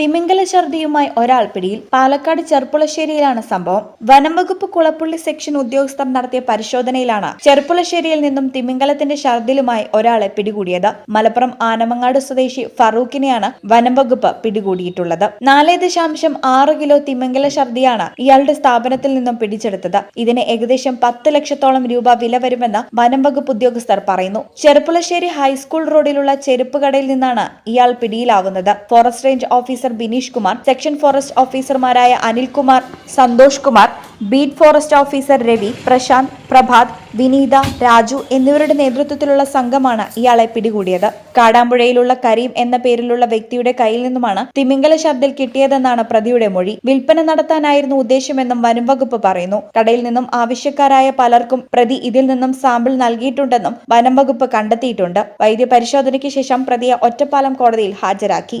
തിമിംഗല ഛർദിയുമായി ഒരാൾ പിടിയിൽ പാലക്കാട് ചെർപ്പുളശ്ശേരിയിലാണ് സംഭവം. വനം വകുപ്പ് കുളപ്പുള്ളി സെക്ഷൻ ഉദ്യോഗസ്ഥർ നടത്തിയ പരിശോധനയിലാണ് ചെർപ്പുളശ്ശേരിയിൽ നിന്നും തിമിംഗലത്തിന്റെ ഛർദിലുമായി ഒരാളെ പിടികൂടിയത്. മലപ്പുറം ആനമങ്ങാട് സ്വദേശി ഫറൂഖിനെയാണ് വനം വകുപ്പ് പിടികൂടിയിട്ടുള്ളത്. നാല് ദശാംശം ആറ് കിലോ തിമിംഗല ഛർദിയാണ് ഇയാളുടെ സ്ഥാപനത്തിൽ നിന്നും പിടിച്ചെടുത്തത്. ഇതിന് ഏകദേശം പത്ത് ലക്ഷത്തോളം രൂപ വില വരുമെന്ന് വനം വകുപ്പ് ഉദ്യോഗസ്ഥർ പറയുന്നു. ചെറുപ്പുളശ്ശേരി ഹൈസ്കൂൾ റോഡിലുള്ള ചെരുപ്പ് കടയിൽ നിന്നാണ് ഇയാൾ പിടിയിലാവുന്നത്. Forest range officer Bineesh Kumar section forest ഓഫീസർമാരായ Anilkumar Santhosh Kumar beat forest officer Ravi Prasanth Prabhath Vineetha Raju എന്നിവരുടെ നേതൃത്വത്തിലുള്ള സംഘമാണ് ഇയാളെ പിടികൂടിയത്. കാടാമ്പുഴയിലുള്ള കരീം എന്ന പേരിലുള്ള വ്യക്തിയുടെ കയ്യിൽ നിന്നുമാണ് തിമിംഗല ശബ്ദിൽ കിട്ടിയതെന്നാണ് പ്രതിയുടെ മൊഴി. വിൽപ്പന നടത്താനായിരുന്നു ഉദ്ദേശമെന്നും വനം വകുപ്പ് പറയുന്നു. കടയിൽ നിന്നും ആവശ്യക്കാരായ പലർക്കും പ്രതി ഇതിൽ നിന്നും സാമ്പിൾ നൽകിയിട്ടുണ്ടെന്നും വനം വകുപ്പ് കണ്ടെത്തിയിട്ടുണ്ട്. വൈദ്യപരിശോധനയ്ക്ക് ശേഷം പ്രതിയെ ഒറ്റപ്പാലം കോടതിയിൽ ഹാജരാക്കി.